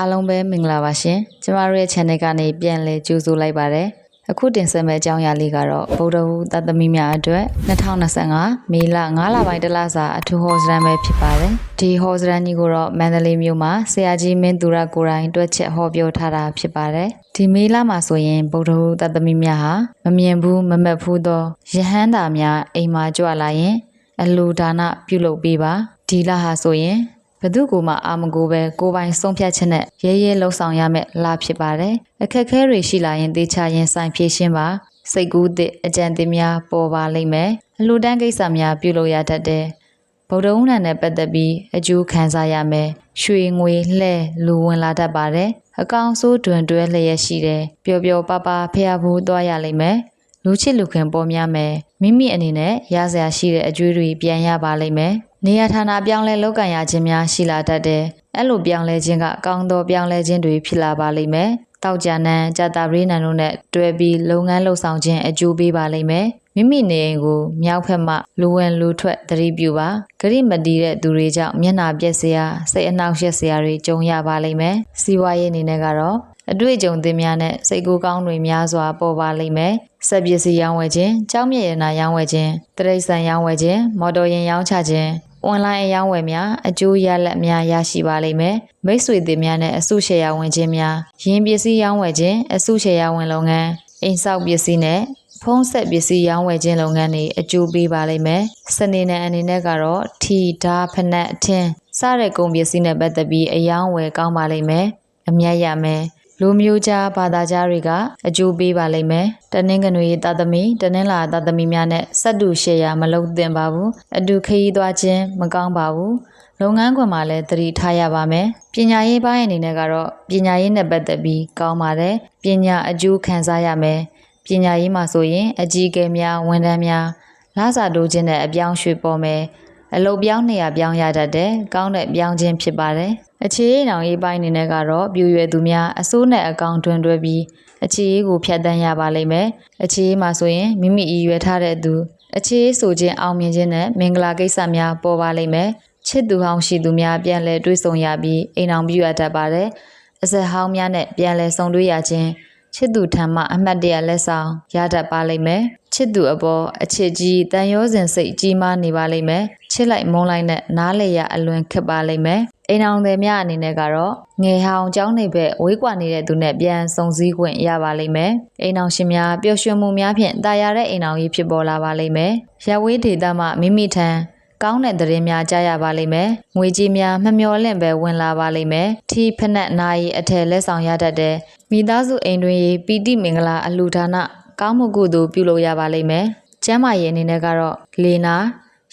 အားလုံးပဲမင်္ဂလာပါရှင်ကျမတို့ရဲ့ channel ကနေပြန်လည်ကြိုဆိုလိုက်ပါတယ်အခုတင်ဆက်မယ့်အကြောင်းအရာလေးကတော့ဗုဒ္ဓဟူသတ္တမီများအတွက်2025မေလ9လပိုင်းတလစာအထူးဟောစရမ်းပဲဖြစ်ပါတယ်ဒီဟောစရမ်းကြီးကိုတော့မန္တလေးမြို့မှာဆရာကြီးမင်းသူရကိုယ်တိုင်တွက်ချက်ဟောပြောထားတာဖြစ်ပါတယ်ဒီမေလမှာဆိုရင်ဗုဒ္ဓဟူသတ္တမီများဟာမမြင်ဘူးမမက်ဘူးသောယဟန္တာများအိမ်မှာကြွလာရင်အလူဒါနပြုလုပ်ပေးပါဒီလဟာဆိုရင် ဘသူကမှအာမကိုပဲကိုပိုင်ဆုံးဖြတ်ချက်နဲ့ရဲရဲလှုပ်ဆောင်ရမယ်လာဖြစ်ပါတယ်အခက်ခဲတွေရှိလာရင်တေချာရင်ဆိုင်ဖြေရှင်းပါစိတ်ကူးတဲ့အကြံတင်များပေါ်ပါလိမ့်မယ်အလှူဒန်းကိစ္စများပြုလုပ်ရတတ်တယ်ဗုဒ္ဓဦးနံနဲ့ပတ်သက်ပြီးအကျိုးခံစားရမယ်ရွှေငွေလှဲလူဝင်လာတတ်ပါတယ်အကောင်ဆိုးတွင်တွဲလျက်ရှိတယ်ပျော်ပျော်ပါပါဖျားဖို့သွားရလိမ့်မယ်လူချစ်လူခင်ပေါ်များမယ်မိမိအနေနဲ့ရစရာရှိတဲ့အကျွေးတွေပြန်ရပါလိမ့်မယ် နေရာဌာနပြောင်းလဲလောက်ကန်ရခြင်းများရှိလာတတ်တယ်အဲ့လိုပြောင်းလဲခြင်းကအကောင်းသောပြောင်းလဲခြင်းတွေဖြစ်လာပါလိမ့်မယ်တောက်ကြနန်းကြတာပရိနန်တို့နဲ့တွဲပြီးလုပ်ငန်းလှုပ်ဆောင်ခြင်းအကျိုးပေးပါလိမ့်မယ်မိမိနေအိမ်ကိုမြောက်ဖက်မှလူဝင်လူထွက်သတိပြုပါဂရိမတီးတဲ့သူတွေကြောင့်မျက်နာပြက်စရာစိတ်အနှောက်အယှက်စရာတွေကြုံရပါလိမ့်မယ်စီးပွားရေးအနေနဲ့ကတော့အတွေ့အကြုံသင်များနဲ့စိတ်ကူးကောင်းတွေများစွာပေါ်ပါလိမ့်မယ်။စက်ပစ္စည်းရောင်းဝယ်ခြင်း၊ကြောင်းမြရနာရောင်းဝယ်ခြင်း၊တရိတ်ဆန်ရောင်းဝယ်ခြင်း၊မော်တော်ယာဉ်ရောင်းချခြင်း၊ အွန်လိုင်းအရောင်းဝယ်များအကျိုးရလဒ်များရရှိပါလိမ့်မယ်။မိတ်ဆွေတွေများနဲ့အစုရှယ်ယာဝင်ခြင်းများ၊ယင်းပစ္စည်းရောင်းဝယ်ခြင်း၊အစုရှယ်ယာဝင်လုပ်ငန်း၊အိမ်ဆောက်ပစ္စည်းနဲ့ဖုံးဆက်ပစ္စည်းရောင်းဝယ်ခြင်းလုပ်ငန်းတွေအကျိုးပေးပါလိမ့်မယ်။စနေနေ့အနေနဲ့ကတော့ထီဓာဖနက်အထင်းစတဲ့ကုန်ပစ္စည်းနဲ့ပတ်သက်ပြီးအယောင်းဝယ်ကောင်းပါလိမ့်မယ်။အမြတ်ရမယ်။ လူမျိုးကြားဘာသာကြားတွေကအကျိုးပေးပါလိမ့်မယ်။တနင်္ဂနွေသာသမီတနင်္လာသာသမီများနဲ့ဆက်တူရှေ့ရမလုပ်သင့်ပါဘူး။အတူခရီးသွားခြင်းမကောင်းပါဘူး။လုပ်ငန်းခွင်မှာလည်းသတိထားရပါမယ်။ပညာရေးပိုင်းအနေနဲ့ကတော့ပညာရေးနဲ့ပတ်သက်ပြီးကောင်းပါတယ်။ပညာအကျိုးခံစားရမယ်။ပညာရေးမှာဆိုရင်အကြီးအကဲများဝန်ထမ်းများလစာတိုးခြင်းနဲ့အပြောင်းရွှေ့ပေါ်မယ်။ အလုတ်ပြောင်းနေရပြောင်းရတတ်တဲ့ကောင်းတဲ့ပြောင်းခြင်းဖြစ်ပါတယ်။အခြေအေးနောင်ရေးပိုင်းအနေနဲ့ကတော့ပြူရွယ်သူများအစိုးနဲ့အကောင်တွင်တွဲပြီးအခြေအေးကိုဖြတ်တန်းရပါလိမ့်မယ်။အခြေအေးမှာဆိုရင်မိမိအည်ရွယ်ထားတဲ့သူအခြေအေးဆိုခြင်းအောင်မြင်ခြင်းနဲ့မင်္ဂလာကိစ္စများပေါ်ပါလိမ့်မယ်။ချစ်သူဟောင်းရှိသူများပြန်လည်တွေ့ဆုံရပြီးအိမ်အောင်ပြုရတတ်ပါတယ်။အစက်ဟောင်းများနဲ့ပြန်လည်ဆုံတွေ့ရခြင်းချစ်သူထံမှအမှတ်တရလက်ဆောင်ရတတ်ပါလိမ့်မယ် ချစ်သူအပေါ်အချစ်ကြီးတန်ရောစင်စိတ်ကြီးမားနေပါလိမ့်မယ်ချစ်လိုက်မုန်းလိုက်နဲ့နားလေရအလွန်ခက်ပါလိမ့်မယ်အိမ်အောင်တွေများအနေနဲ့ကတော့ငယ်ဟောင်ကျောင်းနေဘက်ဝေးကွာနေတဲ့သူနဲ့ပြန်ဆုံစည်းခွင့်ရပါလိမ့်မယ်အိမ်အောင်ရှင်များပျော်ရွှင်မှုများဖြင့်တာယာတဲ့အိမ်အောင်ကြီးဖြစ်ပေါ်လာပါလိမ့်မယ်ရဝေးဒေသမှမိမိထံကောင်းတဲ့သတင်းများကြားရပါလိမ့်မယ်။ငွေကြေးများမမျော်လင့်ပဲဝင်လာပါလိမ့်မယ်။ထီဖက်နှက်နာရီအထယ်လက်ဆောင်ရတတ်တဲ့မိသားစုအိမ်တွင်ပီတိမင်္ဂလာအလှူဒါန ကောင်းမှုကုသိုလ်ပြုလုပ်ရပါလိမ့်မယ်။ကျမ်းမာရေးအနေနဲ့ကတော့လေနာ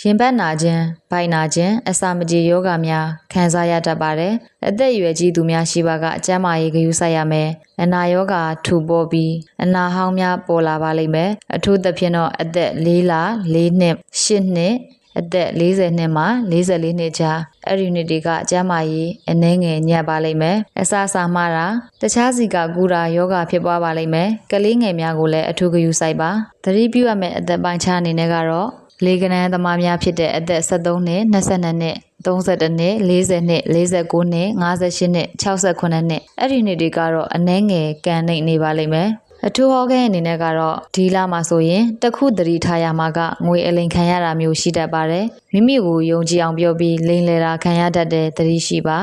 ရင်ဘတ်နာခြင်း၊ဗိုက်နာခြင်းအစာမကြေယောဂများခံစားရတတ်ပါတယ်။အသက်အရွယ်ကြီးသူများရှိပါကအကျန်းမာရေးဂရုစိုက်ရမယ်။အနာယောဂထူပေါ်ပြီးအနာဟောင်းများပေါ်လာပါလိမ့်မယ်။အထူးသဖြင့်တော့အသက်၄လ၄နှစ်၈နှစ် အသက်40နှစ်မှ44နှစ်ကြားအဲ့ဒီနှစ်တွေကကျန်းမာရေးအနှဲငယ်ညံ့ပါလိမ့်မယ်အစာစာမှတာတခြားစီကကူတာယောဂဖြစ်ပွားပါလိမ့်မယ်ကလေးငယ်များကိုလည်းအထူးဂရုစိုက်ပါသတိပြုရမယ့်အသက်ပိုင်းခြားအနေနဲ့ကတော့လေကနန်းသမားများဖြစ်တဲ့အသက်73နှစ်22နှစ်32နှစ်40နှစ်49နှစ်58နှစ်68နှစ်အဲ့ဒီနှစ်တွေကတော့အနှဲငယ်ကန်နေနေပါလိမ့်မယ် အထူးဟောခဲအနေနဲ့ကတော့ဒီလမှာဆိုရင်တခုတတိထားရမှာကငွေအလိန်ခံရတာမျိုးရှိတတ်ပါတယ်မိမိကိုယုံကြည်အောင်ပြောပြီးလိန်လည်တာခံရတတ်တဲ့တတိရှိပါ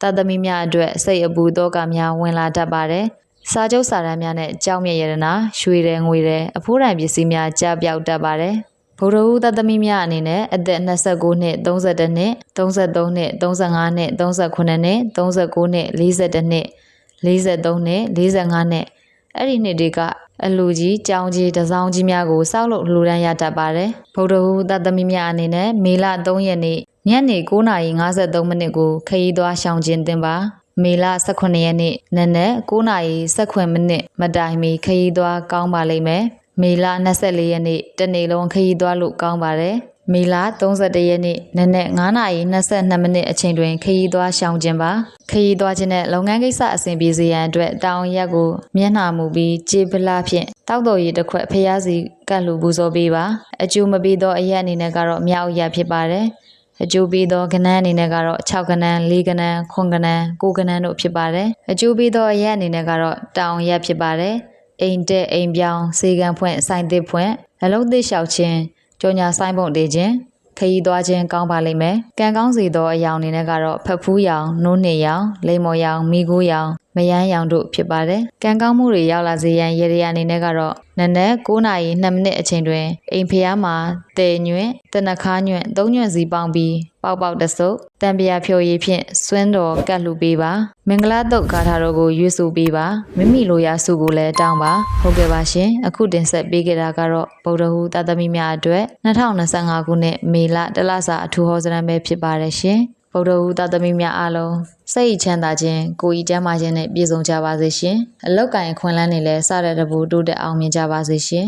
တသမီများအတွက်စိတ်အပူတော့ကများဝင်လာတတ်ပါတယ်စာချုပ်စာတမ်းများနဲ့ကြောက်မြရရနာရွှေတယ်ငွေတယ်အဖိုးတန်ပစ္စည်းများကြားပြောက်တတ်ပါတယ်ဗုဒ္ဓဟူးသတ္တမီများအနေနဲ့အသက်29နှစ်32နှစ်33နှစ်35နှစ်38နှစ်39နှစ်42နှစ်43နှစ်45နှစ် အဲ့ဒီနှစ်တွေကအလူကြီးကြောင်ကြီးတစောင်းကြီးများကိုစောက်လို့လှူဒန်းရတတ်ပါတယ်ဗုဒ္ဓဟူးသတ္တမီများအနေနဲ့မေလ3ရက်နေ့ညနေ9:53မိနစ်ကိုခရီးသွားရှောင်ကျဉ်တင်ပါမေလ18ရက်နေ့နနက်9:19မိနစ်မတိုင်မီခရီးသွားကောင်းပါလိမ့်မယ်မေလ24ရက်နေ့တနေ့လုံးခရီးသွားလို့ကောင်းပါတယ် မေလ31ရက်နေ့နနက်9:22မိနစ်အချိန်တွင်ခရီးသွားရှောင်ခြင်းပါခရီးသွားခြင်းနဲ့လုပ်ငန်းကိစ္စအဆင်ပြေစေရန်အတွက်တောင်ရက်ကိုမျက်နှာမူပြီးကြေပလာဖြင့်တောက်တော်ရည်တစ်ခွက်ဖျားစီကတ်လူပူဇော်ပေးပါအကျိုးမပေးသောအရက်အနေနဲ့ကတော့မြောက်ရက်ဖြစ်ပါတယ်အကျိုးပေးသောကဏ္ဍအနေနဲ့ကတော့6ကဏ္ဍ4ကဏ္ဍ9ကဏ္ဍ9ကဏ္ဍတို့ဖြစ်ပါတယ်အကျိုးပေးသောအရက်အနေနဲ့ကတော့တောင်ရက်ဖြစ်ပါတယ်အိမ်တက်အိမ်ပြောင်းစေကံဖွင့်ဆိုင်သစ်ဖွင့်အလုံးသစ်လျှောက်ခြင်း ကြောညာဆိုင်ပုံတေးခြင်းခရီးသွားခြင်းကောင်းပါလိမ့်မယ်။ကံကောင်းစီသောအယောင်အနေနဲ့ကတော့ဖက်ဖူးရောင်၊နိုးနှစ်ရောင်၊လိမ္မော်ရောင်၊မိကိုရောင်မယန်းရောင်တို့ဖြစ်ပါတယ်။ကံကောင်းမှုတွေရောက်လာစေရန်ရေရအနေနဲ့ကတော့နနက်9နာရီ2မိနစ်အချိန်တွင်အိမ်ဖျားမှာတဲညွန့်တနခါညွန့်သုံးညွန့်စီပေါင်းပြီးပေါက်ပေါက်တဆုပ်တံပြာဖြိုရည်ဖြင့်စွန်းတော်ကတ်လှူပေးပါမင်္ဂလာတုတ်ဂါထာတော်ကိုရွေးဆိုပေးပါမိမိလိုရာစုကိုလည်းတောင်းပါဟုတ်ကဲ့ပါရှင်အခုတင်ဆက်ပေးခဲ့တာကတော့ဗုဒ္ဓဟူသာသမီများအတွက်2025ခုနှစ်မေလတလစာအထူးဟောစရမ်းပဲဖြစ်ပါတယ်ရှင် ဗုဒ္ဓဟူသာသမီများအားလုံးစိတ်ချမ်းသာခြင်းကိုယ်ဤကျမ်းမာခြင်းနဲ့ပြည့်စုံကြပါစေရှင်အလောက်ကင်ခွန်လန်းနေလဲစတဲ့တဘူတိုးတက်အောင်မြင်ကြပါစေရှင်